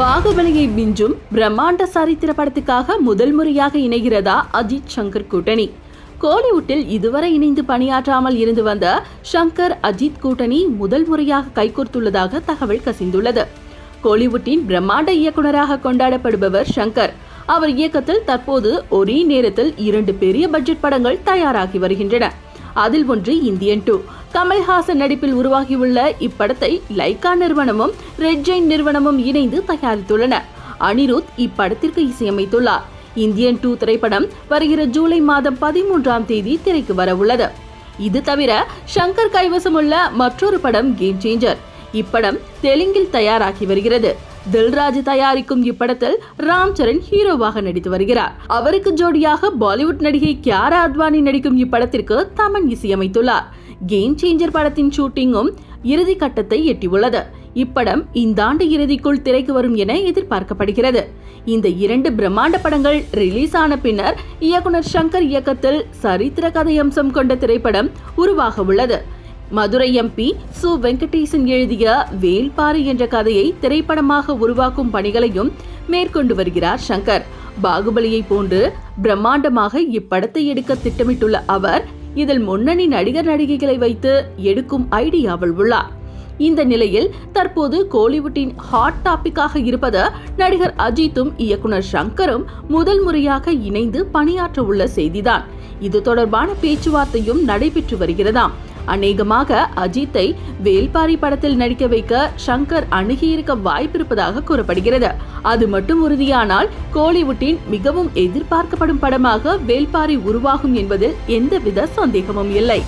பாகுபலியை மிஞ்சும் பிரம்மாண்ட சரித்திர படத்துக்காக முதல் முறையாக இணைகிறதா அஜித் சங்கர் கூட்டணி. கோலிவுட்டில் இதுவரை இணைந்து பணியாற்றாமல் இருந்து வந்த ஷங்கர் அஜித் கூட்டணி முதல் முறையாக கைகோர்த்துள்ளதாக தகவல் கசிந்துள்ளது. கோலிவுட்டின் பிரம்மாண்ட இயக்குனராக கொண்டாடப்படுபவர் ஷங்கர் அவர் இயக்கத்தில் தற்போது ஒரே நேரத்தில் இரண்டு பெரிய பட்ஜெட் படங்கள் தயாராகி வருகின்றன. அதில் ஒன்று இந்தியன் டூ. கமல்ஹாசன் நடிப்பில் உருவாகியுள்ள இப்படத்தை லைகா நிறுவனமும் ரெட் ஜெயின் நிறுவனமும் இணைந்து தயாரித்துள்ளன. அனிருத் இப்படத்திற்கு இசையமைத்துள்ளார். இந்தியன் டூ திரைப்படம் வருகிற ஜூலை மாதம் பதிமூன்றாம் தேதி திரைக்கு வரவுள்ளது. இது தவிர ஷங்கர் கைவசமுள்ள மற்றொரு படம் கேம் சேஞ்சர் இப்படம் தெலுங்கில் தயாராகி வருகிறது. தில்ராஜ் தயாரிக்கும் இப்படத்தில் ராம் சரண் ஹீரோவாக நடித்து வருகிறார். அவருக்கு ஜோடியாக பாலிவுட் நடிகை கியாரா அத்வானி நடிக்கும் இப்படத்திற்கு தமன் இசையமைத்துள்ளார். கேம் சேஞ்சர் படத்தின் ஷூட்டிங்கும் இறுதி கட்டத்தை எட்டியுள்ளது. இப்படம் இந்த ஆண்டு இறுதிக்குள் திரைக்கு வரும் என எதிர்பார்க்கப்படுகிறது. இந்த இரண்டு பிரம்மாண்ட படங்கள் ரிலீஸ் ஆன பின்னர் இயக்குனர் சங்கர் இயக்கத்தில் சரித்திர கதையம்சம் கொண்ட திரைப்படம் உருவாக உள்ளது மதுரை எம்பி சு. வெங்கடேசன் எழுதிய வேல்பாறை என்ற கதையை திரைப்படமாக உருவாக்கும் பணிகளையும் மேற்கொண்டு வருகிறார் சங்கர். பாகுபலியை போன்று பிரம்மாண்டமாக இப்படத்தை எடுக்க திட்டமிட்டுள்ள அவர் இதில் முன்னணி நடிகர் நடிகைகளை வைத்து எடுக்கும் ஐடியாவில் உள்ளார். இந்த நிலையில் தற்போது கோலிவுட்டின் ஹாட் டாபிக்காக இருப்பது நடிகர் அஜித்தும் இயக்குனர் ஷங்கரும் முதல் முறையாக இணைந்து பணியாற்ற உள்ள செய்திதான். இது தொடர்பான பேச்சுவார்த்தையும் நடைபெற்று வருகிறதாம். அநேகமாக அஜித்தை வேல்பாரி படத்தில் நடிக்க வைக்க ஷங்கர் அணுகியிருக்க வாய்ப்பிருப்பதாக கூறப்படுகிறது. அது மட்டும் உறுதியானால் கோலிவுட்டின் மிகவும் எதிர்பார்க்கப்படும் படமாக வேல்பாரி உருவாகும் என்பதில் எந்தவித சந்தேகமும் இல்லை.